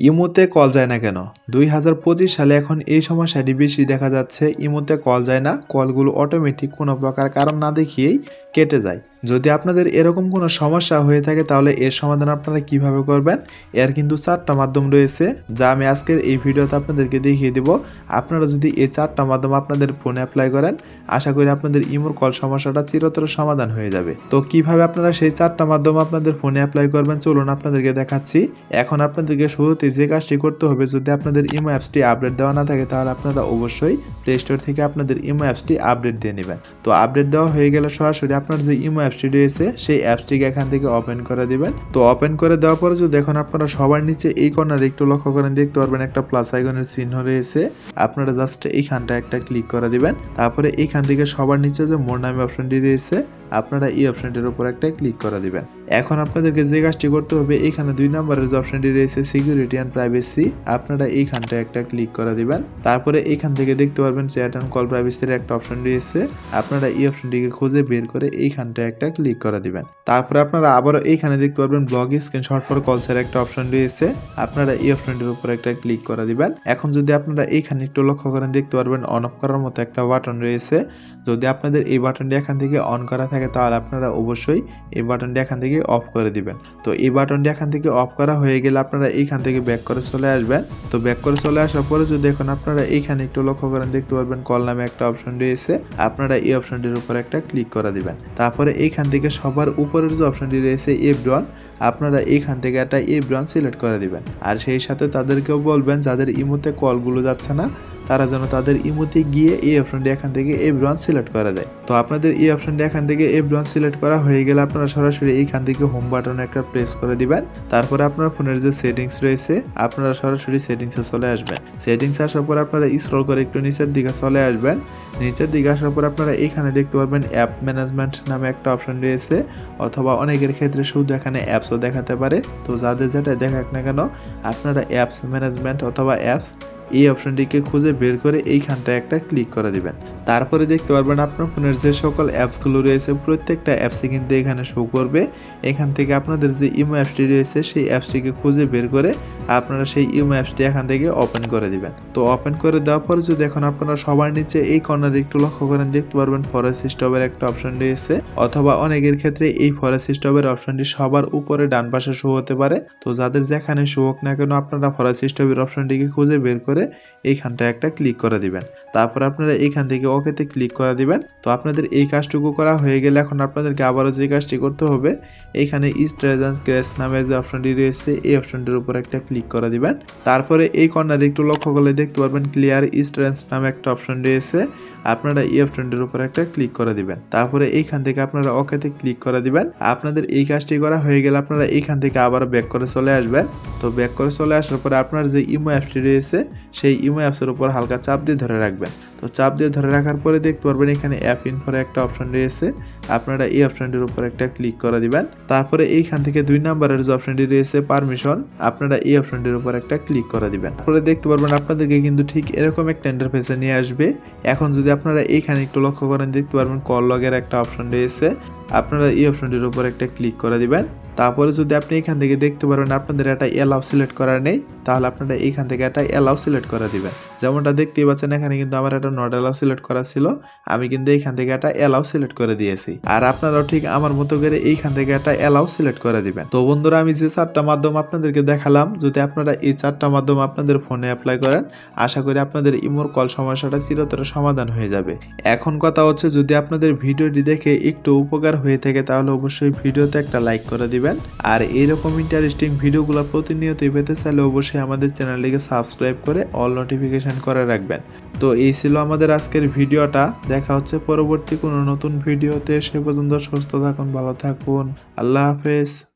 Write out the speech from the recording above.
ইমোতে কল যায় না কেন? দুই হাজার পঁচিশ সালে এখন এই সমস্যাটি বেশি দেখা যাচ্ছে। ইমোতে কল যায় না, কলগুলো অটোমেটিক কোনো প্রকার কারণ না দেখিয়েই কেটে যায়। যদি আপনাদের এরকম কোনো সমস্যা হয়ে থাকে তাহলে এর সমাধান আপনারা কীভাবে করবেন? এর কিন্তু চারটা মাধ্যম রয়েছে, যা আমি আজকের এই ভিডিওতে আপনাদেরকে দেখিয়ে দেব। আপনারা যদি এই চারটা মাধ্যম আপনাদের ফোনে অ্যাপ্লাই করেন, আশা করি আপনাদের ইমোর কল সমস্যাটা চিরতর সমাধান হয়ে যাবে। তো কীভাবে আপনারা সেই চারটা মাধ্যম আপনাদের ফোনে অ্যাপ্লাই করবেন? চলুন আপনাদেরকে দেখাচ্ছি। এখন আপনাদেরকে শুরুতে যে কাজটি করতে হবে, যদি আপনাদের ইমো অ্যাপসটি আপডেট দেওয়া না থাকে, তাহলে আপনারা অবশ্যই প্লে স্টোর থেকে আপনাদের ইমো অ্যাপসটি আপডেট দিয়ে নেবেন। তো আপডেট দেওয়া হয়ে গেলে সরাসরি আপনার যে ইমো অ্যাপসটি রয়েছে, সেই অ্যাপসটিকে এখান থেকে ওপেন করে দিবেন। তো ওপেন করে দেওয়ার পরে যদি এখন আপনারা সবার নিচে এই কর্নার একটু লক্ষ্য করেন, দেখতে পারবেন একটা প্লাস আইকনের চিহ্ন রয়েছে। আপনারা জাস্ট এইখানটা একটা ক্লিক করে দিবেন। তারপরে এইখান থেকে সবার নিচে যে মোর নামে অপশনটি রয়েছে আপনারা এই অপশনটির উপর একটা ক্লিক করে দিবেন। এখন আপনাদেরকে যে কাজটি করতে হবে, এখানে দুই নম্বরের যে অপশনটি রয়েছে সিকিউরিটি অ্যান্ড প্রাইভেসি আপনারা এইখানটা একটা ক্লিক করে দিবেন। তারপরে এইখান থেকে দেখতে পারবেন চ্যাট অ্যান্ড কল প্রাইভেসির একটা অপশন রয়েছে। আপনারা এই অপশনটিকে খুঁজে বের করে এইখানটা একটা ক্লিক করে দিবেন। তারপরে আপনারা আবারও এইখানে দেখতে পারবেন ব্লগ স্ক্রিনশট ফর কলসের একটা অপশন রয়েছে। আপনারা এই অপশনটির উপর একটা ক্লিক করে দিবেন। এখন যদি আপনারা এইখানে একটু লক্ষ্য করেন, দেখতে পারবেন অন অফ করার মতো একটা বাটন রয়েছে। যদি আপনাদের এই বাটনটি এখান থেকে অন করা থাকে তাহলে আপনারা অবশ্যই এই বাটনটি এখান থেকে অফ করে দিবেন। তো এই বাটনটি এখান থেকে অফ করা হয়ে গেলে আপনারা এইখান থেকে ব্যাক করে চলে আসবেন। তো ব্যাক করে চলে আসার পরে যদি এখন আপনারা এইখানে একটু লক্ষ্য করেন, দেখতে পারবেন কল নামে একটা অপশন রয়েছে। আপনারা এই অপশনটির উপর একটা ক্লিক করে দিবেন। তারপরে এইখান থেকে সবার উপরের যে অপশনটি রয়েছে এভরিওয়ান আপনারা এইখান থেকে একটা এভরিওয়ান সিলেক্ট করে দিবেন। আর সেই সাথে তাদেরকেও বলবেন, যাদের ইমোতে কলগুলো যাচ্ছে না, তারা যেন তাদের ইমোতে গিয়ে এই অপশনটি এখান থেকে এভরিওয়ান সিলেক্ট করে দেয়। তো আপনাদের এই অপশনটি এখান থেকে এভরিওয়ান সিলেক্ট করা হয়ে গেলে আপনারা সরাসরি এইখান থেকে হোম বাটনে একটা প্রেস করে দিবেন। তারপরে আপনার ফোনের যে সেটিংস রয়েছে, আপনারা সরাসরি সেটিংসে চলে আসবেন। সেটিংস আসার পর আপনারা স্ক্রল করে একটু নিচের দিকে চলে আসবেন। নিচের দিকে আসার পর আপনারা এখানে দেখতে পারবেন অ্যাপ ম্যানেজমেন্ট নামে একটা অপশন রয়েছে, অথবা অনেকের ক্ষেত্রে শুধু এখানে অ্যাপসও দেখাতে পারে। তো যাদের যেটা দেখাক না কেন, আপনারা অ্যাপস ম্যানেজমেন্ট অথবা অ্যাপস এই অপশনটিকে খুঁজে বের করে এইখানটায় একটা ক্লিক করে দিবেন। তারপরে দেখতে পারবেন আপনার ফোনের যে সকল অ্যাপসগুলো রয়েছে, প্রত্যেকটা অ্যাপসে কিন্তু এখানে শো করবে। এখান থেকে আপনাদের যে ইমো অ্যাপসটি রয়েছে, সেই অ্যাপসটিকে খুঁজে বের করে আপনারা সেই ইমো অ্যাপসটি এখান থেকে ওপেন করে দিবেন। তো ওপেন করে দেওয়ার পরে যদি এখন আপনারা সবার নিচে এই কর্নারে একটু লক্ষ্য করেন, দেখতে পারবেন ফরেস্ট স্টপের একটা অপশন রয়েছে, অথবা অনেকের ক্ষেত্রে এই ফরেস্ট স্টপের অপশনটি সবার উপরে ডান পাশে শো হতে পারে। তো যাদের যেখানে শো হোক না কেন, আপনারা ফরেস্ট স্টপের অপশনটিকে খুঁজে বের করে এইখানটায় একটা ক্লিক করে দিবেন। তারপর আপনারা এইখান থেকে ওকেতে ক্লিক করে দিবেন। তো আপনাদের এই কাজটুকু করা হয়ে গেলে এখন আপনাদেরকে আবারও যে কাজটি করতে হবে এইখানে ইস্ট রেজেন্স গ্রেস নামে যে অপশনটি রয়েছে, এই অপশনটির উপর একটা ক্লিক করে দিবেন। তারপরে এই কর্নারে একটু লক্ষ্য করলে দেখতে পারবেন ক্লিয়ার ইস্ট রেঞ্জ নামে একটা অপশন রয়েছে। আপনারা এই অপশনটির উপর একটা ক্লিক করে দিবেন। তারপরে এইখান থেকে আপনারা ওকেতে ক্লিক করে দিবেন। আপনাদের এই কাজটি করা হয়ে গেলে আপনারা এইখান থেকে আবার ব্যাক করে চলে আসবেন। তো ব্যাক করে চলে আসার পরে আপনার যে ইমো অ্যাপসটি রয়েছে সেই ইমো অ্যাপসের উপর হালকা চাপ দিয়ে ধরে রাখবেন। তো চাপ দিয়ে ধরে রাখার পরে দেখতে পারবেন এখানে অ্যাপ ইনফোর একটা অপশন রয়েছে। আপনারা এই অপশনটির উপর একটা ক্লিক করে দিবেন। তারপরে এইখান থেকে দুই নাম্বারের যে অপশনটি রয়েছে, পারমিশন, আপনারা এই অপশনটির উপর একটা ক্লিক করে দিবেন। তারপরে দেখতে পারবেন আপনাদেরকে কিন্তু ঠিক এরকম একটা ইন্টারফেসে নিয়ে আসবে। এখন যদি আপনারা এইখানে একটু লক্ষ্য করেন, দেখতে পারবেন কল লগের একটা অপশন রয়েছে। আপনারা এই অপশনটির উপর একটা ক্লিক করে দিবেন। তারপরে যদি আপনি এখান থেকে দেখতে পারবেন আপনাদের একটা এলাও সিলেক্ট করা নেই, তাহলে আপনারা এইখান থেকে একটা এলাও সিলেক্ট করে দিবেন যেমনটা দেখতেই পাচ্ছেন, এখানে কিন্তু আমার একটা নট এলাও সিলেক্ট করা ছিল। আমি কিন্তু এইখান থেকে একটা এলাও সিলেক্ট করে দিয়েছি। আর আপনারাও ঠিক আমার মতো করে এইখান থেকে একটা এলাও সিলেক্ট করে দিবেন। তো বন্ধুরা, আমি যে চারটা মাধ্যম আপনাদেরকে দেখালাম, যদি আপনারা এই চারটা মাধ্যম আপনাদের ফোনে অ্যাপ্লাই করেন, আশা করি আপনাদের ইমোর কল সমস্যাটা চিরতরে সমাধান হয়ে যাবে। এখন কথা হচ্ছে, যদি আপনাদের ভিডিওটি দেখে একটু উপকার হয়ে থাকে, তাহলে অবশ্যই ভিডিওতে একটা লাইক করে দিবেন। আর এইরকম ইন্টারেস্টিং ভিডিওগুলো প্রতিনিয়তই পেতে চাইলে অবশ্যই আমাদের চ্যানেলটিকে সাবস্ক্রাইব করে অল নোটিফিকেশান করে রাখবেন। তো এই ছিল আমাদের আজকের ভিডিওটা। দেখা হচ্ছে পরবর্তী কোনো নতুন ভিডিওতে। সে পর্যন্ত সুস্থ থাকুন, ভালো থাকুন। আল্লাহ হাফেজ।